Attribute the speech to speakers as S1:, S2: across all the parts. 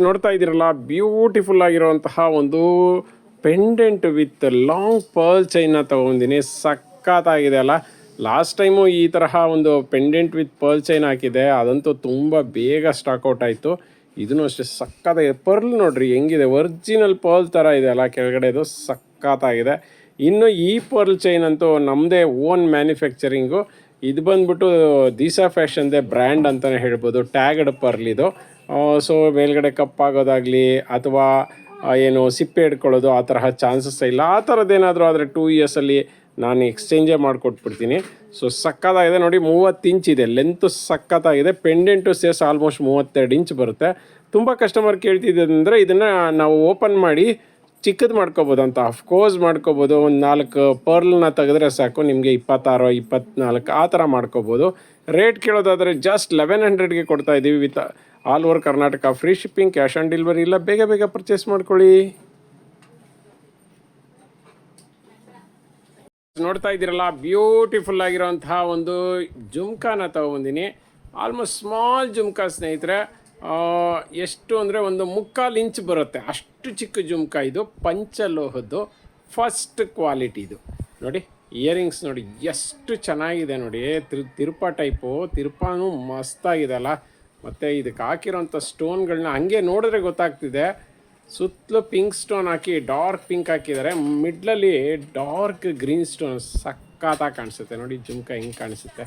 S1: ನೋಡ್ತಾ ಇದ್ದೀರಲ್ಲ ಬ್ಯೂಟಿಫುಲ್ ಆಗಿರುವಂತಹ ಒಂದು ಪೆಂಡೆಂಟ್ ವಿತ್ ಲಾಂಗ್ ಪರ್ಲ್ ಚೈನ್ನ ತೊಗೊಂಡಿನಿ. ಸಖತ್ತಾಗಿದೆ ಅಲ್ಲ. ಲಾಸ್ಟ್ ಟೈಮು ಈ ತರಹ ಒಂದು ಪೆಂಡೆಂಟ್ ವಿತ್ ಪರ್ಲ್ ಚೈನ್ ಹಾಕಿದೆ. ಅದಂತೂ ತುಂಬ ಬೇಗ ಸ್ಟಾಕ್ಔಟ್ ಆಯಿತು. ಇದನ್ನು ಅಷ್ಟೇ ಸಕ್ಕತ್ತಾಗಿದೆ ಪರ್ಲ್ ನೋಡ್ರಿ, ಹೆಂಗಿದೆ? ಒರಿಜಿನಲ್ ಪರ್ಲ್ ಥರ ಇದೆ ಅಲ್ಲ. ಕೆಳಗಡೆದು ಸಕ್ಕತ್ತಾಗಿದೆ ಇನ್ನು ಈ ಪರ್ಲ್ ಚೈನ್ ಅಂತೂ ನಮ್ಮದೇ ಓನ್ ಮ್ಯಾನುಫ್ಯಾಕ್ಚರಿಂಗು ಇದು ಬಂದ್ಬಿಟ್ಟು ದಿಸಾ ಫ್ಯಾಷನ್ದೇ ಬ್ರ್ಯಾಂಡ್ ಅಂತಲೇ ಹೇಳ್ಬೋದು. ಟ್ಯಾಗಡ್ ಪರ್ಲ್ ಇದು. ಸೊ ಮೇಲ್ಗಡೆ ಕಪ್ಪಾಗೋದಾಗಲಿ ಅಥವಾ ಏನು ಸಿಪ್ಪೆ ಹಿಡ್ಕೊಳ್ಳೋದು ಆ ತರಹ ಚಾನ್ಸಸ್ ಇಲ್ಲ. ಆ ಥರದ್ದೇನಾದರೂ ಆದರೆ ಟೂ ಇಯರ್ಸಲ್ಲಿ ನಾನು ಎಕ್ಸ್ಚೇಂಜೇ ಮಾಡಿಕೊಟ್ಬಿಡ್ತೀನಿ. ಸೊ ಸಕ್ಕತ್ತಾಗಿದೆ. ನೋಡಿ ಮೂವತ್ತು ಇಂಚ್ ಇದೆ. ಲೆಂತು ಸಕ್ಕತ್ತಾಗಿದೆ. ಪೆಂಡೆಂಟು ಸೇಸ್ ಆಲ್ಮೋಸ್ಟ್ ಮೂವತ್ತೆರಡು ಇಂಚ್ ಬರುತ್ತೆ. ತುಂಬ ಕಸ್ಟಮರ್ ಕೇಳ್ತಿದ್ದಂದರೆ ಇದನ್ನು ನಾವು ಓಪನ್ ಮಾಡಿ ಚಿಕ್ಕದು ಮಾಡ್ಕೋಬೋದು ಅಂತ. ಅಫ್ಕೋರ್ಸ್ ಮಾಡ್ಕೋಬೋದು. ಒಂದು ನಾಲ್ಕು ಪರ್ಲ್ನ ತೆಗೆದ್ರೆ ಸಾಕು. ನಿಮಗೆ ಇಪ್ಪತ್ತಾರು, ಇಪ್ಪತ್ನಾಲ್ಕು ಆ ಥರ ಮಾಡ್ಕೋಬೋದು. ರೇಟ್ ಕೇಳೋದಾದರೆ ಜಸ್ಟ್ ಲೆವೆನ್ ಹಂಡ್ರೆಡ್ಗೆ ಕೊಡ್ತಾ ಇದ್ದೀವಿ with all over Karnataka free shipping cash on delivery ಇಲ್ಲ, ಬೇಗ ಬೇಗ ಪರ್ಚೇಸ್ ಮಾಡ್ಕೊಳ್ಳಿ. ನೋಡ್ತಾ ಇದ್ದೀರಲ್ಲ ಬ್ಯೂಟಿಫುಲ್ ಆಗಿರೋಂತಹ ಒಂದು ಜುಮ್ಕಾನ ತಗೊಂಬಂದಿನಿ. ಆಲ್ಮೋಸ್ಟ್ ಸ್ಮಾಲ್ ಜುಮ್ಕಾ ಸ್ನೇಹಿತರೆ ಎಷ್ಟು ಅಂದರೆ ಒಂದು ಮುಕ್ಕಾಲು ಇಂಚ್ ಬರುತ್ತೆ. ಅಷ್ಟು ಚಿಕ್ಕ ಜುಮ್ಕಾ ಇದು, ಪಂಚಲೋಹದ್ದು ಫಸ್ಟ್ ಕ್ವಾಲಿಟಿ ಇದು. ನೋಡಿ ಇಯರಿಂಗ್ಸ್ ನೋಡಿ, ಎಷ್ಟು ಚೆನ್ನಾಗಿದೆ ನೋಡಿ. ತಿರು, ತಿರುಪ ಟೈಪು ತಿರುಪಾನು ಮಸ್ತಾಗಿದೆ ಅಲ್ಲ. ಮತ್ತು ಇದಕ್ಕೆ ಹಾಕಿರೋಂಥ ಸ್ಟೋನ್ಗಳನ್ನ ಹಂಗೆ ನೋಡಿದ್ರೆ ಗೊತ್ತಾಗ್ತಿದೆ. ಸುತ್ತಲೂ ಪಿಂಕ್ ಸ್ಟೋನ್ ಹಾಕಿ, ಡಾರ್ಕ್ ಪಿಂಕ್ ಹಾಕಿದ್ದಾರೆ. ಮಿಡ್ಲಲ್ಲಿ ಡಾರ್ಕ್ ಗ್ರೀನ್ ಸ್ಟೋನ್ ಸಕ್ಕತ್ತಾಗಿ ಕಾಣಿಸುತ್ತೆ. ನೋಡಿ, ಜುಮ್ಕ ಹಿಂಗೆ ಕಾಣಿಸುತ್ತೆ.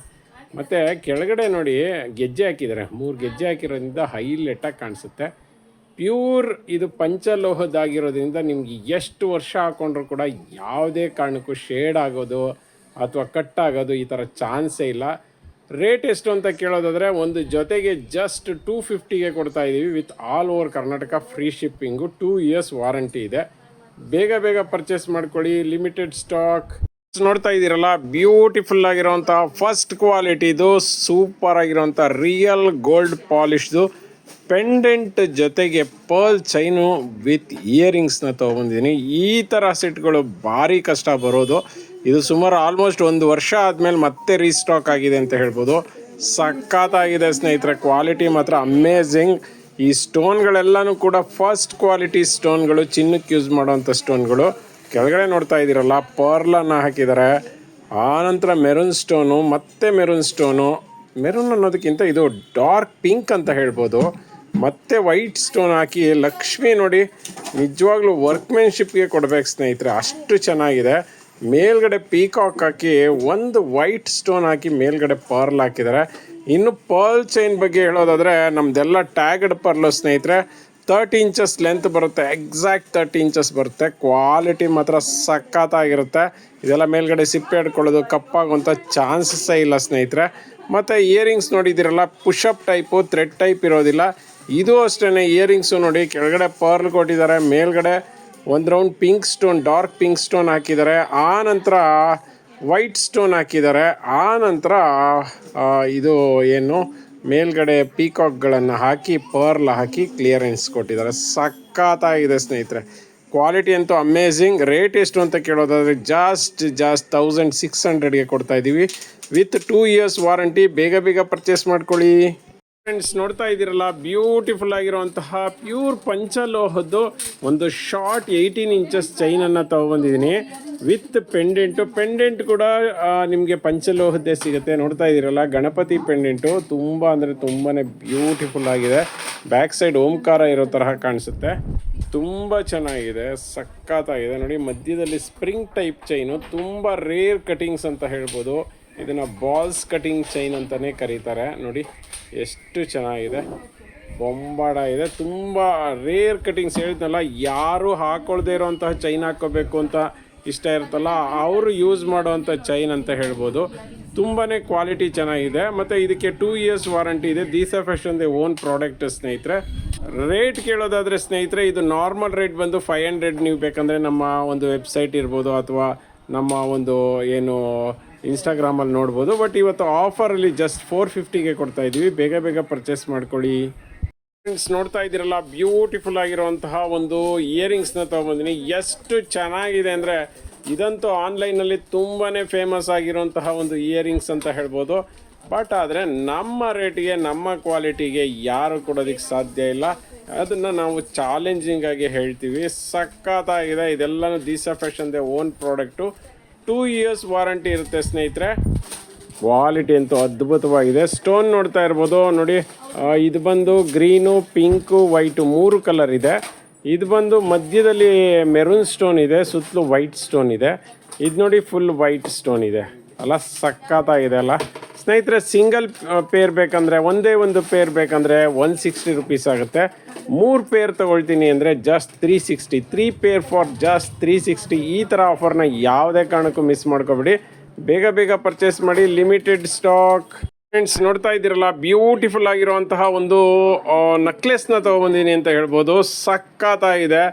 S1: ಮತ್ತು ಕೆಳಗಡೆ ನೋಡಿ, ಗೆಜ್ಜೆ ಹಾಕಿದ್ದಾರೆ. ಮೂರು ಗೆಜ್ಜೆ ಹಾಕಿರೋದ್ರಿಂದ ಹೈಲೆಟಾಗಿ ಕಾಣಿಸುತ್ತೆ. ಪ್ಯೂರ್ ಇದು ಪಂಚಲೋಹದಾಗಿರೋದ್ರಿಂದ ನಿಮ್ಗೆ ಎಷ್ಟು ವರ್ಷ ಹಾಕ್ಕೊಂಡ್ರು ಕೂಡ ಯಾವುದೇ ಕಾರಣಕ್ಕೂ ಶೇಡ್ ಆಗೋದು ಅಥವಾ ಕಟ್ ಆಗೋದು ಈ ಥರ ಚಾನ್ಸೇ ಇಲ್ಲ. ರೇಟ್ ಎಷ್ಟು ಅಂತ ಕೇಳೋದಾದರೆ ಒಂದು ಜೊತೆಗೆ ಜಸ್ಟ್ ಟೂ ಫಿಫ್ಟಿಗೆ ಕೊಡ್ತಾ ಇದ್ದೀವಿ with all over Karnataka free shipping two years warranty ಇದೆ. ಬೇಗ ಬೇಗ ಪರ್ಚೇಸ್ ಮಾಡ್ಕೊಳ್ಳಿ ಲಿಮಿಟೆಡ್ ಸ್ಟಾಕ್ ನೋಡ್ತಾ ಇದ್ದೀರಲ್ಲ ಬ್ಯೂಟಿಫುಲ್ ಆಗಿರೋಂಥ ಫಸ್ಟ್ ಕ್ವಾಲಿಟಿದು ಸೂಪರ್ ಆಗಿರೋಂಥ ರಿಯಲ್ ಗೋಲ್ಡ್ ಪಾಲಿಶ್ದು ಪೆಂಡೆಂಟ್ ಜೊತೆಗೆ ಪರ್ಲ್ ಚೈನು ವಿತ್ ಇಯರಿಂಗ್ಸ್ನ ತೊಗೊಂಡಿದ್ದೀನಿ. ಈ ಥರ ಸೆಟ್ಗಳು ಭಾರಿ ಕಷ್ಟ ಬರೋದು. ಇದು ಸುಮಾರು ಆಲ್ಮೋಸ್ಟ್ ಒಂದು ವರ್ಷ ಆದಮೇಲೆ ಮತ್ತೆ ರೀಸ್ಟಾಕ್ ಆಗಿದೆ ಅಂತ ಹೇಳ್ಬೋದು. ಸಖತ್ತಾಗಿದೆ ಸ್ನೇಹಿತರೆ ಕ್ವಾಲಿಟಿ ಮಾತ್ರ ಅಮೇಝಿಂಗ್ ಈ ಸ್ಟೋನ್ಗಳೆಲ್ಲನೂ ಕೂಡ ಫಸ್ಟ್ ಕ್ವಾಲಿಟಿ ಸ್ಟೋನ್ಗಳು ಚಿನ್ನಕ್ಕೆ ಯೂಸ್ ಮಾಡೋವಂಥ ಸ್ಟೋನ್ಗಳು ಕೆಳಗಡೆ ನೋಡ್ತಾ ಇದ್ದೀರಲ್ಲ ಪರ್ಲನ್ನು ಹಾಕಿದ್ದಾರೆ. ಆನಂತರ ಮೆರೂನ್ ಸ್ಟೋನು ಮತ್ತೆ ಮೆರೂನ್ ಸ್ಟೋನು ಮೆರೂನ್ ಅನ್ನೋದಕ್ಕಿಂತ ಇದು ಡಾರ್ಕ್ ಪಿಂಕ್ ಅಂತ ಹೇಳ್ಬೋದು. ಮತ್ತೆ ವೈಟ್ ಸ್ಟೋನ್ ಹಾಕಿ, ಲಕ್ಷ್ಮಿ ನೋಡಿ, ನಿಜವಾಗ್ಲೂ ವರ್ಕ್ಮೆನ್ಶಿಪ್ಗೆ ಕೊಡ್ಬೇಕು ಸ್ನೇಹಿತರೆ, ಅಷ್ಟು ಚೆನ್ನಾಗಿದೆ. ಮೇಲ್ಗಡೆ ಪೀಕಾಕ್ ಹಾಕಿ ಒಂದು ವೈಟ್ ಸ್ಟೋನ್ ಹಾಕಿ ಮೇಲ್ಗಡೆ ಪರ್ಲ್ ಹಾಕಿದ್ದಾರೆ ಇನ್ನು ಪರ್ಲ್ ಚೈನ್ ಬಗ್ಗೆ ಹೇಳೋದಾದರೆ ನಮ್ದೆಲ್ಲ ಟ್ಯಾಗಡ್ ಪರ್ಲು ಸ್ನೇಹಿತರೆ ತರ್ಟಿ ಇಂಚಸ್ ಲೆಂತ್ ಬರುತ್ತೆ ಎಕ್ಸಾಕ್ಟ್ ತರ್ಟಿ ಇಂಚಸ್ ಬರುತ್ತೆ. ಕ್ವಾಲಿಟಿ ಮಾತ್ರ ಸಖತ್ತಾಗಿರುತ್ತೆ. ಇದೆಲ್ಲ ಮೇಲ್ಗಡೆ ಸಿಪ್ಪೆ ಹಿಡ್ಕೊಳ್ಳೋದು ಕಪ್ಪಾಗುವಂಥ ಚಾನ್ಸಸ್ಸೇ ಇಲ್ಲ ಸ್ನೇಹಿತರೆ. ಮತ್ತು ಇಯರಿಂಗ್ಸ್ ನೋಡಿದ್ದೀರಲ್ಲ ಪುಷಪ್ ಟೈಪು ಥ್ರೆಡ್ ಟೈಪ್ ಇರೋದಿಲ್ಲ. ಇದು ಅಷ್ಟೇ ಇಯರಿಂಗ್ಸು ನೋಡಿ ಕೆಳಗಡೆ ಪರ್ಲ್ ಕೊಟ್ಟಿದ್ದಾರೆ, ಮೇಲ್ಗಡೆ ಒಂದು round pink stone dark pink stone ಹಾಕಿದ್ದಾರೆ. ಆ ನಂತರ ವೈಟ್ ಸ್ಟೋನ್ ಹಾಕಿದ್ದಾರೆ. ಆ ನಂತರ ಇದು ಏನು? ಮೇಲ್ಗಡೆ ಪೀಕಾಕ್ಗಳನ್ನು ಹಾಕಿ ಪರ್ಲ್ ಹಾಕಿ ಕ್ಲಿಯರೆನ್ಸ್ ಕೊಟ್ಟಿದ್ದಾರೆ. ಸಖತ್ತಾಗಿದೆ ಸ್ನೇಹಿತರೆ. ಕ್ವಾಲಿಟಿ ಅಂತೂ ಅಮೇಝಿಂಗ್ ರೇಟ್ ಎಷ್ಟು ಅಂತ ಕೇಳೋದಾದರೆ ಜಾಸ್ಟ್ ಜಾಸ್ಟ್ ತೌಸಂಡ್ ಸಿಕ್ಸ್ ಹಂಡ್ರೆಡ್ಗೆ ಕೊಡ್ತಾ ಇದ್ದೀವಿ. ವಿತ್ ಟೂ ಇಯರ್ಸ್ ವಾರಂಟಿ ಬೇಗ ಬೇಗ ಪರ್ಚೇಸ್ ಮಾಡ್ಕೊಳ್ಳಿ. ಫ್ರೆಂಡ್ಸ್ ನೋಡ್ತಾ ಇದ್ದೀರಲ್ಲ ಬ್ಯೂಟಿಫುಲ್ ಆಗಿರುವಂತಹ ಪ್ಯೂರ್ ಪಂಚಲೋಹದ್ದು ಒಂದು ಶಾರ್ಟ್ ಏಯ್ಟೀನ್ ಇಂಚಸ್ ಚೈನನ್ನು ತಗೊಬಂದಿದ್ದೀನಿ ವಿತ್ ಪೆಂಡೆಂಟು ಪೆಂಡೆಂಟ್ ಕೂಡ ನಿಮಗೆ ಪಂಚಲೋಹದ್ದೇ ಸಿಗುತ್ತೆ. ನೋಡ್ತಾ ಇದ್ದೀರಲ್ಲ, ಗಣಪತಿ ಪೆಂಡೆಂಟು ತುಂಬ ಅಂದರೆ ತುಂಬಾ ಬ್ಯೂಟಿಫುಲ್ ಆಗಿದೆ. ಬ್ಯಾಕ್ ಸೈಡ್ ಓಂಕಾರ ಇರೋ ತರಹ ಕಾಣಿಸುತ್ತೆ. ತುಂಬ ಚೆನ್ನಾಗಿದೆ, ಸಖತ್ತಾಗಿದೆ. ನೋಡಿ, ಮಧ್ಯದಲ್ಲಿ ಸ್ಪ್ರಿಂಗ್ ಟೈಪ್ ಚೈನು ತುಂಬ ರೇರ್ ಕಟಿಂಗ್ಸ್ ಅಂತ ಹೇಳ್ಬೋದು. ಇದನ್ನು ಬಾಲ್ಸ್ ಕಟಿಂಗ್ ಚೈನ್ ಅಂತಲೇ ಕರೀತಾರೆ. ನೋಡಿ, ಎಷ್ಟು ಚೆನ್ನಾಗಿದೆ. ಬೊಂಬಾಡ ಇದೆ. ತುಂಬ ರೇರ್ ಕಟಿಂಗ್ಸ್ ಹೇಳಿದ್ನಲ್ಲ, ಯಾರು ಹಾಕೊಳ್ದೇ ಇರೋವಂತಹ ಚೈನ್ ಹಾಕ್ಕೋಬೇಕು ಅಂತ ಇಷ್ಟ ಇರುತ್ತಲ್ಲ, ಅವರು ಯೂಸ್ ಮಾಡುವಂಥ ಚೈನ್ ಅಂತ ಹೇಳ್ಬೋದು. ತುಂಬಾ ಕ್ವಾಲಿಟಿ ಚೆನ್ನಾಗಿದೆ. ಮತ್ತು ಇದಕ್ಕೆ ಟೂ ಇಯರ್ಸ್ ವಾರಂಟಿ ಇದೆ. ದೀಸಾ ಫ್ಯಾಷನ್ದೇ ಓನ್ ಪ್ರಾಡಕ್ಟ್ ಸ್ನೇಹಿತರೆ. ರೇಟ್ ಕೇಳೋದಾದರೆ ಸ್ನೇಹಿತರೆ, ಇದು ನಾರ್ಮಲ್ ರೇಟ್ ಬಂದು ಫೈವ್ ಹಂಡ್ರೆಡ್ ನೀವು ಬೇಕಂದರೆ ನಮ್ಮ ಒಂದು ವೆಬ್ಸೈಟ್ ಇರ್ಬೋದು, ಅಥವಾ ನಮ್ಮ ಒಂದು ಏನು ಇನ್ಸ್ಟಾಗ್ರಾಮಲ್ಲಿ ನೋಡ್ಬೋದು. ಬಟ್ ಇವತ್ತು ಆಫರಲ್ಲಿ ಜಸ್ಟ್ ಫೋರ್ ಫಿಫ್ಟಿಗೆ ಕೊಡ್ತಾ ಇದ್ದೀವಿ. ಬೇಗ ಬೇಗ ಪರ್ಚೇಸ್ ಮಾಡ್ಕೊಳ್ಳಿ. ಫ್ರೆಂಡ್ಸ್ ನೋಡ್ತಾ ಇದ್ದೀರಲ್ಲ ಬ್ಯೂಟಿಫುಲ್ ಆಗಿರುವಂತಹ ಒಂದು ಇಯರಿಂಗ್ಸ್ನ ತೊಗೊಂಬಂದಿನಿ. ಎಷ್ಟು ಚೆನ್ನಾಗಿದೆ ಅಂದರೆ ಇದಂತೂ ಆನ್ಲೈನಲ್ಲಿ ತುಂಬಾ ಫೇಮಸ್ ಆಗಿರುವಂತಹ ಒಂದು ಇಯರಿಂಗ್ಸ್ ಅಂತ ಹೇಳ್ಬೋದು. ಬಟ್ ಆದರೆ ನಮ್ಮ ರೇಟಿಗೆ ನಮ್ಮ ಕ್ವಾಲಿಟಿಗೆ ಯಾರು ಕೊಡೋದಕ್ಕೆ ಸಾಧ್ಯ ಇಲ್ಲ. ಅದನ್ನು ನಾವು ಚಾಲೆಂಜಿಂಗ್ ಆಗಿ ಹೇಳ್ತೀವಿ. ಸಖತ್ತಾಗಿದೆ. ಇದೆಲ್ಲನೂ ದಿಸಾ ಫ್ಯಾಷನ್ದೇ own product two years warranty ಇರುತ್ತೆ ಸ್ನೇಹಿತರೆ. ಕ್ವಾಲಿಟಿ ಅಂತೂ ಅದ್ಭುತವಾಗಿದೆ. ಸ್ಟೋನ್ ನೋಡ್ತಾ ಇರ್ಬೋದು. ನೋಡಿ ಇದು ಬಂದು ಗ್ರೀನು, ಪಿಂಕು, ವೈಟು ಮೂರು ಕಲರ್ ಇದೆ. ಇದು ಬಂದು ಮಧ್ಯದಲ್ಲಿ ಮೆರೂನ್ ಸ್ಟೋನ್ ಇದೆ, ಸುತ್ತಲೂ ವೈಟ್ ಸ್ಟೋನ್ ಇದೆ. ಇದು ನೋಡಿ ಫುಲ್ ವೈಟ್ ಸ್ಟೋನ್ ಇದೆ. ಅಲ್ಲ ಸಕ್ಕತ್ತಾಗಿದೆ ಅಲ್ಲ. ಸ್ನೇಹಿತರೆ, ಸಿಂಗಲ್ ಪೇರ್ ಬೇಕಂದರೆ, ಒಂದೇ ಒಂದು ಪೇರ್ ಬೇಕಂದರೆ, ಒನ್ ಸಿಕ್ಸ್ಟಿ ರುಪೀಸ್ ಆಗುತ್ತೆ. ಮೂರು ಪೇರ್ ತೊಗೊಳ್ತೀನಿ ಅಂದರೆ just three sixty three pair for just three sixty ಈ ಥರ ಆಫರ್ನ ಯಾವುದೇ ಕಾರಣಕ್ಕೂ ಮಿಸ್ ಮಾಡ್ಕೊಬೇಡಿ. ಬೇಗ ಬೇಗ ಪರ್ಚೇಸ್ ಮಾಡಿ ಲಿಮಿಟೆಡ್ ಸ್ಟಾಕ್ ಫ್ರೆಂಡ್ಸ್ ನೋಡ್ತಾ ಇದ್ದೀರಲ್ಲ ಬ್ಯೂಟಿಫುಲ್ ಆಗಿರುವಂತಹ ಒಂದು ನಕ್ಲೆಸ್ನ ತೊಗೊಬಂದಿನಿ ಅಂತ ಹೇಳ್ಬೋದು. ಸಕ್ಕತ್ತಾಗಿದೆ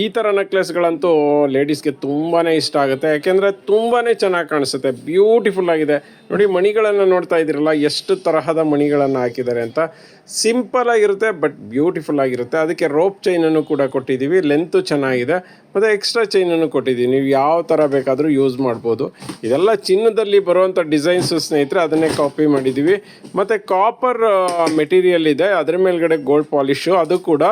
S1: ಈ ಥರ ನೆಕ್ಲೆಸ್ಗಳಂತೂ ಲೇಡೀಸ್ಗೆ ತುಂಬಾ ಇಷ್ಟ ಆಗುತ್ತೆ. ಯಾಕೆಂದರೆ ತುಂಬಾ ಚೆನ್ನಾಗಿ ಕಾಣಿಸುತ್ತೆ. ಬ್ಯೂಟಿಫುಲ್ ಆಗಿದೆ. ನೋಡಿ, ಮಣಿಗಳನ್ನು ನೋಡ್ತಾ ಇದ್ದೀರಲ್ಲ, ಎಷ್ಟು ತರಹದ ಮಣಿಗಳನ್ನು ಹಾಕಿದ್ದಾರೆ ಅಂತ. ಸಿಂಪಲ್ ಆಗಿರುತ್ತೆ ಬಟ್ ಬ್ಯೂಟಿಫುಲ್ ಆಗಿರುತ್ತೆ. ಅದಕ್ಕೆ ರೋಪ್ ಚೈನನ್ನು ಕೂಡ ಕೊಟ್ಟಿದ್ದೀವಿ. ಲೆಂತು ಚೆನ್ನಾಗಿದೆ. ಮತ್ತು ಎಕ್ಸ್ಟ್ರಾ ಚೈನನ್ನು ಕೊಟ್ಟಿದ್ದೀವಿ. ನೀವು ಯಾವ ಥರ ಬೇಕಾದರೂ ಯೂಸ್ ಮಾಡ್ಬೋದು. ಇದೆಲ್ಲ ಚಿನ್ನದಲ್ಲಿ ಬರುವಂಥ ಡಿಸೈನ್ಸು ಸ್ನೇಹಿತರೆ, ಅದನ್ನೇ ಕಾಪಿ ಮಾಡಿದ್ದೀವಿ. ಮತ್ತು ಕಾಪರ್ ಮೆಟೀರಿಯಲ್ ಇದೆ. ಅದರ ಮೇಲ್ಗಡೆ ಗೋಲ್ಡ್ ಪಾಲಿಶು ಅದು ಕೂಡ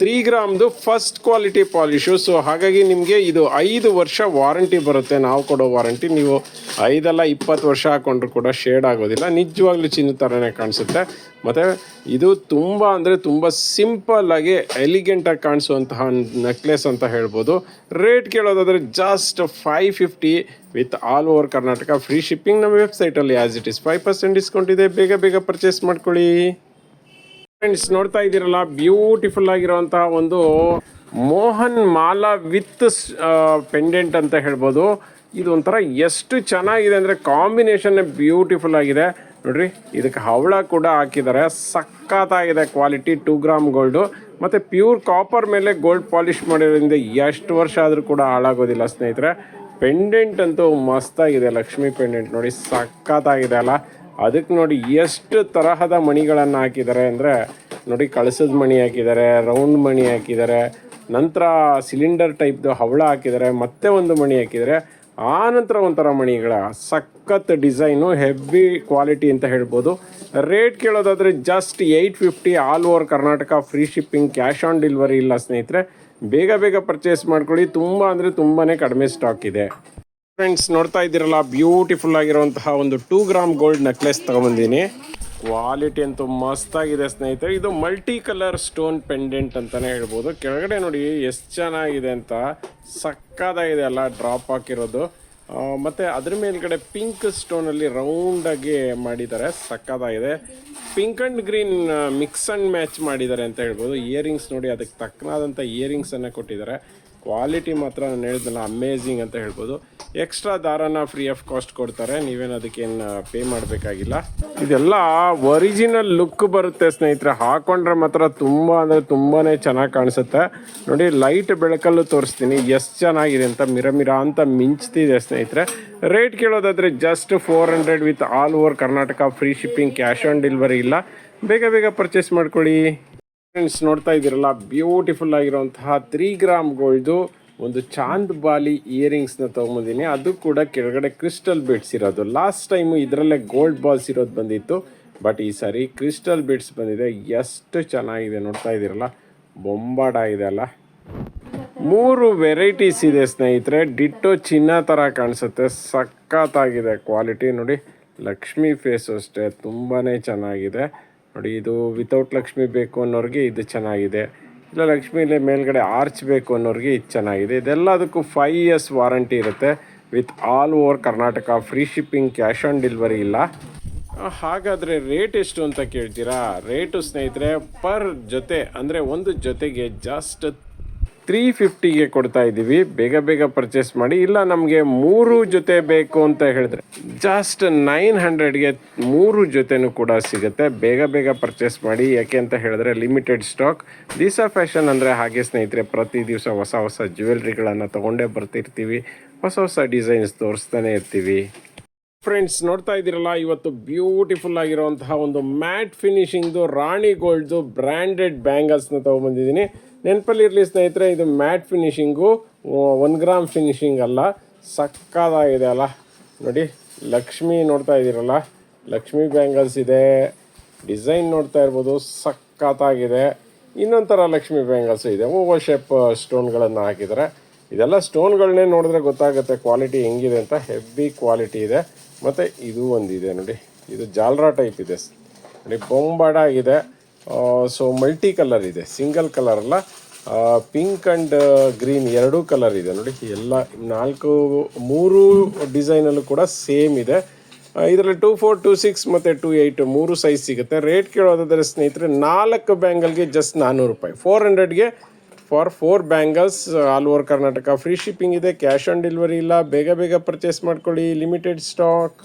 S1: ತ್ರೀ ಗ್ರಾಮ್ದು ಫಸ್ಟ್ ಕ್ವಾಲಿಟಿ ಪಾಲಿಶು ಸೊ ಹಾಗಾಗಿ ನಿಮಗೆ ಇದು ಐದು ವರ್ಷ ವಾರಂಟಿ ಬರುತ್ತೆ. ನಾವು ಕೊಡೋ ವಾರಂಟಿ ನೀವು ಐದಲ್ಲ ಇಪ್ಪತ್ತು ವರ್ಷ ಹಾಕೊಂಡ್ರು ಕೂಡ ಶೇಡ್ ಆಗೋದಿಲ್ಲ. ನಿಜವಾಗ್ಲೂ ಚಿನ್ನ ಥರನೇ ಕಾಣಿಸುತ್ತೆ. ಮತ್ತು ಇದು ತುಂಬ ಅಂದರೆ ತುಂಬ ಸಿಂಪಲ್ ಆಗಿ ಎಲಿಗೆಂಟಾಗಿ ಕಾಣಿಸುವಂತಹ ನೆಕ್ಲೆಸ್ ಅಂತ ಹೇಳ್ಬೋದು. Rate ಕೇಳೋದಾದರೆ just five fifty with all over Karnataka. Free shipping ನಮ್ಮ ವೆಬ್ಸೈಟಲ್ಲಿ as it is five percent discount ಇದೆ. ಬೇಗ ಬೇಗ ಪರ್ಚೇಸ್ ಮಾಡ್ಕೊಳ್ಳಿ. ಫ್ರೆಂಡ್ಸ್ ನೋಡ್ತಾ ಇದ್ದೀರಲ್ಲ ಬ್ಯೂಟಿಫುಲ್ ಆಗಿರುವಂತಹ ಒಂದು ಮೋಹನ್ ಮಾಲಾ ವಿತ್ ಪೆಂಡೆಂಟ್ ಅಂತ ಹೇಳ್ಬೋದು. ಇದು ಒಂಥರ ಎಷ್ಟು ಚೆನ್ನಾಗಿದೆ ಅಂದರೆ ಕಾಂಬಿನೇಷನ್ ಬ್ಯೂಟಿಫುಲ್ ಆಗಿದೆ. ನೋಡ್ರಿ, ಇದಕ್ಕೆ ಹವಳ ಕೂಡ ಹಾಕಿದ್ದಾರೆ. ಸಖತ್ತಾಗಿದೆ ಕ್ವಾಲಿಟಿ ಟೂ ಗ್ರಾಮ್ ಗೋಲ್ಡು ಮತ್ತು ಪ್ಯೂರ್ ಕಾಪರ್ ಮೇಲೆ ಗೋಲ್ಡ್ ಪಾಲಿಷ್ ಮಾಡಿರೋದ್ರಿಂದ ಎಷ್ಟು ವರ್ಷ ಆದರೂ ಕೂಡ ಹಾಳಾಗೋದಿಲ್ಲ ಸ್ನೇಹಿತರೆ. ಪೆಂಡೆಂಟ್ ಅಂತೂ ಮಸ್ತಾಗಿದೆ ಲಕ್ಷ್ಮಿ ಪೆಂಡೆಂಟ್ ನೋಡಿ, ಸಖತ್ತಾಗಿದೆ ಅಲ್ಲ. ಅದಕ್ಕೆ ನೋಡಿ ಎಷ್ಟು ತರಹದ ಮಣಿಗಳನ್ನು ಹಾಕಿದ್ದಾರೆ ಅಂದರೆ, ನೋಡಿ ಕಳಸದ ಮಣಿ ಹಾಕಿದ್ದಾರೆ ರೌಂಡ್ ಮಣಿ ಹಾಕಿದ್ದಾರೆ. ನಂತರ ಸಿಲಿಂಡರ್ ಟೈಪ್ದು ಹವಳ ಹಾಕಿದ್ದಾರೆ. ಮತ್ತೆ ಒಂದು ಮಣಿ ಹಾಕಿದ್ದಾರೆ. ಆ ನಂತರ ಒಂಥರ ಮಣಿಗಳ ಸಖತ್ ಡಿಸೈನು, ಹೆವಿ ಕ್ವಾಲಿಟಿ ಅಂತ ಹೇಳ್ಬೋದು. Rate ಕೇಳೋದಾದರೆ just eight fifty all over Karnataka free shipping cash on delivery ಇಲ್ಲ ಸ್ನೇಹಿತರೆ. ಬೇಗ ಬೇಗ ಪರ್ಚೇಸ್ ಮಾಡ್ಕೊಳ್ಳಿ. ತುಂಬ ಅಂದರೆ ತುಂಬಾ ಕಡಿಮೆ ಸ್ಟಾಕ್ ಇದೆ. ಫ್ರೆಂಡ್ಸ್ ನೋಡ್ತಾ ಇದ್ದೀರಲ್ಲ ಬ್ಯೂಟಿಫುಲ್ ಆಗಿರುವಂತಹ ಒಂದು ಟೂ ಗ್ರಾಮ್ ಗೋಲ್ಡ್ ನೆಕ್ಲೆಸ್ ತಗೊಂಬಂದೀನಿ. ಕ್ವಾಲಿಟಿ ಅಂತೂ ಮಸ್ತಾಗಿದೆ, ಸ್ನೇಹಿತರೆ. ಇದು ಮಲ್ಟಿ ಕಲರ್ ಸ್ಟೋನ್ ಪೆಂಡೆಂಟ್ ಅಂತಾನೆ ಹೇಳ್ಬೋದು. ಕೆಳಗಡೆ ನೋಡಿ ಎಷ್ಟು ಚೆನ್ನಾಗಿದೆ ಅಂತ. ಸಕ್ಕದಾಗಿದೆ ಅಲ್ಲ ಡ್ರಾಪ್ ಹಾಕಿರೋದು. ಮತ್ತು ಅದ್ರ ಮೇಲ್ಗಡೆ ಪಿಂಕ್ ಸ್ಟೋನಲ್ಲಿ ರೌಂಡಾಗಿ ಮಾಡಿದ್ದಾರೆ. ಸಕ್ಕದಾಗಿದೆ pink and green mix and match ಮಾಡಿದ್ದಾರೆ ಅಂತ ಹೇಳ್ಬೋದು. ಇಯರಿಂಗ್ಸ್ ನೋಡಿ ಅದಕ್ಕೆ ತಕ್ಕನಾದಂಥ ಇಯರಿಂಗ್ಸನ್ನು ಕೊಟ್ಟಿದ್ದಾರೆ. ಕ್ವಾಲಿಟಿ ಮಾತ್ರ ನಾನು ಹೇಳಿದ್ನಲ್ಲ ಅಮೇಝಿಂಗ್ ಅಂತ ಹೇಳ್ಬೋದು. ಎಕ್ಸ್ಟ್ರಾ ದಾರನ ಫ್ರೀ ಆಫ್ ಕಾಸ್ಟ್ ಕೊಡ್ತಾರೆ, ನೀವೇನು ಅದಕ್ಕೇನು ಪೇ ಮಾಡಬೇಕಾಗಿಲ್ಲ. ಇದೆಲ್ಲ ಒರಿಜಿನಲ್ ಲುಕ್ ಬರುತ್ತೆ ಸ್ನೇಹಿತರೆ, ಹಾಕೊಂಡ್ರೆ ಮಾತ್ರ ತುಂಬ ಅಂದರೆ ತುಂಬಾ ಚೆನ್ನಾಗಿ ಕಾಣಿಸುತ್ತೆ. ನೋಡಿ ಲೈಟ್ ಬೆಳಕಲ್ಲೂ ತೋರಿಸ್ತೀನಿ, ಎಷ್ಟು ಚೆನ್ನಾಗಿದೆ ಅಂತ ಮಿರ ಮಿರ ಅಂತ ಮಿಂಚ್ತಿದೆ ಸ್ನೇಹಿತರೆ. Rate ಕೇಳೋದಾದರೆ just four hundred with all over Karnataka free shipping cash on delivery ಇಲ್ಲ. ಬೇಗ ಬೇಗ ಪರ್ಚೇಸ್ ಮಾಡ್ಕೊಳ್ಳಿ. ಫ್ರೆಂಡ್ಸ್ ನೋಡ್ತಾ ಇದ್ದೀರಲ್ಲ? ಬ್ಯೂಟಿಫುಲ್ ಆಗಿರುವಂತಹ ತ್ರೀ ಗ್ರಾಮ್ ಗೋಲ್ಡು ಒಂದು ಚಾಂದ್ ಬಾಲಿ ಇಯರಿಂಗ್ಸ್ನ ತೊಗೊಂಬಂದಿನಿ. ಅದು ಕೂಡ ಕೆಳಗಡೆ ಕ್ರಿಸ್ಟಲ್ ಬಿಡ್ಸ್ ಇರೋದು. ಲಾಸ್ಟ್ ಟೈಮು ಇದರಲ್ಲೇ ಗೋಲ್ಡ್ ಬಾಲ್ಸ್ ಇರೋದು ಬಂದಿತ್ತು. ಬಟ್ ಈ ಸಾರಿ ಕ್ರಿಸ್ಟಲ್ ಬಿಡ್ಸ್ ಬಂದಿದೆ. ಎಷ್ಟು ಚೆನ್ನಾಗಿದೆ ನೋಡ್ತಾ ಇದ್ದೀರಲ್ಲ? ಬೊಂಬಾಡ ಇದೆ ಅಲ್ಲ? ಮೂರು ವೆರೈಟೀಸ್ ಇದೆ ಸ್ನೇಹಿತರೆ. ಡಿಟ್ಟು ಚಿನ್ನ ಥರ ಕಾಣಿಸುತ್ತೆ. ಸಖತ್ತಾಗಿದೆ ಕ್ವಾಲಿಟಿ ನೋಡಿ, ಲಕ್ಷ್ಮಿ ಫೇಸ್ ಅಷ್ಟೇ. ತುಂಬಾ ಚೆನ್ನಾಗಿದೆ. ನೋಡಿ, ಇದು ವಿತೌಟ್ ಲಕ್ಷ್ಮಿ ಬೇಕು ಅನ್ನೋರಿಗೆ ಇದು ಚೆನ್ನಾಗಿದೆ. ಇಲ್ಲ, ಲಕ್ಷ್ಮಿಲೆ ಮೇಲ್ಗಡೆ ಆರ್ಚ್ ಬೇಕು ಅನ್ನೋರಿಗೆ ಇದು ಚೆನ್ನಾಗಿದೆ. ಇದೆಲ್ಲದಕ್ಕೂ ಫೈವ್ ಇಯರ್ಸ್ ವಾರಂಟಿ ಇರುತ್ತೆ. With all over Karnataka free shipping cash on delivery ಇಲ್ಲ. ಹಾಗಾದ್ರೆ ರೇಟ್ ಎಷ್ಟು ಅಂತ ಕೇಳ್ತೀರಾ? ರೇಟು ಸ್ನೇಹಿತರೆ ಪರ್ ಜೊತೆ, ಅಂದರೆ ಒಂದು ಜೊತೆಗೆ ಜಸ್ಟ್ ತ್ರೀ ಫಿಫ್ಟಿಗೆ ಕೊಡ್ತಾ ಇದ್ದೀವಿ. ಬೇಗ ಬೇಗ ಪರ್ಚೇಸ್ ಮಾಡಿ. ಇಲ್ಲ, ನಮಗೆ ಮೂರು ಜೊತೆ ಬೇಕು ಅಂತ ಹೇಳಿದ್ರೆ ಜಸ್ಟ್ ನೈನ್ ಹಂಡ್ರೆಡ್ಗೆ ಮೂರು ಜೊತೆನೂ ಕೂಡ ಸಿಗುತ್ತೆ. ಬೇಗ ಬೇಗ ಪರ್ಚೇಸ್ ಮಾಡಿ. ಯಾಕೆ ಅಂತ ಹೇಳಿದ್ರೆ ಲಿಮಿಟೆಡ್ ಸ್ಟಾಕ್ ದಿಸ ಫ್ಯಾಷನ್ ಅಂದರೆ ಹಾಗೆ ಸ್ನೇಹಿತರೆ, ಪ್ರತಿ ದಿವಸ ಹೊಸ ಹೊಸ ಜ್ಯುವೆಲ್ರಿಗಳನ್ನು ತೊಗೊಂಡೇ ಬರ್ತಿರ್ತೀವಿ. ಹೊಸ ಹೊಸ ಡಿಸೈನ್ಸ್ ತೋರಿಸ್ತಾನೆ ಇರ್ತೀವಿ. ಫ್ರೆಂಡ್ಸ್ ನೋಡ್ತಾ ಇದ್ದೀರಲ್ಲ, ಇವತ್ತು ಬ್ಯೂಟಿಫುಲ್ ಆಗಿರುವಂತಹ ಒಂದು ಮ್ಯಾಟ್ ಫಿನಿಶಿಂಗ್ದು ರಾಣಿ ಗೋಲ್ಡ್ದು ಬ್ರ್ಯಾಂಡೆಡ್ ಬ್ಯಾಂಗಲ್ಸ್ನ ತೊಗೊಂಬಂದಿದ್ದೀನಿ ನೆನಪಲ್ಲಿರಲಿ ಸ್ನೇಹಿತರೆ, ಇದು matte finishing one gram finishing ಅಲ್ಲ. ಸಕ್ಕದಾಗಿದೆ ಅಲ್ಲ. ನೋಡಿ, ಲಕ್ಷ್ಮಿ ನೋಡ್ತಾ ಇದ್ದೀರಲ್ಲ. ಲಕ್ಷ್ಮಿ ಬ್ಯಾಂಗಲ್ಸ್ ಇದೆ. ಡಿಸೈನ್ ನೋಡ್ತಾ ಇರ್ಬೋದು. ಸಕ್ಕತ್ತಾಗಿದೆ. ಇನ್ನೊಂಥರ ಥರ ಲಕ್ಷ್ಮಿ ಬ್ಯಾಂಗಲ್ಸ್ ಇದೆ. ಓವರ್ ಶೇಪ್ ಸ್ಟೋನ್ಗಳನ್ನು ಹಾಕಿದರೆ ಇದೆಲ್ಲ ಸ್ಟೋನ್ಗಳನ್ನೇ ನೋಡಿದ್ರೆ ಗೊತ್ತಾಗುತ್ತೆ ಕ್ವಾಲಿಟಿ ಹೆಂಗಿದೆ ಅಂತ. ಹೆವಿ ಕ್ವಾಲಿಟಿ ಇದೆ. ಮತ್ತು ಇದು ಒಂದಿದೆ ನೋಡಿ. ಇದು ಜಾಲ್ರಾ ಟೈಪ್ ಇದೆ. ನೋಡಿ ಬೊಂಬಾಡ ಆಗಿದೆ ಸೊ ಮಲ್ಟಿ ಕಲರ್ ಇದೆ ಸಿಂಗಲ್ ಕಲರ್ ಅಲ್ಲ. ಪಿಂಕ್ ಆ್ಯಂಡ್ ಗ್ರೀನ್ ಎರಡೂ ಕಲರ್ ಇದೆ. ನೋಡಿ, ಎಲ್ಲ ನಾಲ್ಕು, ಮೂರು ಡಿಸೈನಲ್ಲೂ ಕೂಡ ಸೇಮ್ ಇದೆ. ಇದರಲ್ಲಿ ಟೂ ಫೋರ್ ಟೂ ಸಿಕ್ಸ್ ಮತ್ತು ಟೂ ಏಯ್ಟ್ ಮೂರು ಸೈಜ್ ಸಿಗುತ್ತೆ. ರೇಟ್ ಕೇಳೋದಾದರೆ ಸ್ನೇಹಿತರೆ, ನಾಲ್ಕು ಬ್ಯಾಂಗಲ್ಗೆ ಜಸ್ಟ್ ನಾನ್ನೂರು ರೂಪಾಯಿ. Four ಹಂಡ್ರೆಡ್ಗೆ for four bangles all over Karnataka free shipping ಇದೆ ಕ್ಯಾಶ್ ಆನ್ ಡೆಲಿವರಿ ಇಲ್ಲ. ಬೇಗ ಬೇಗ ಪರ್ಚೇಸ್ ಮಾಡ್ಕೊಳ್ಳಿ ಲಿಮಿಟೆಡ್ ಸ್ಟಾಕ್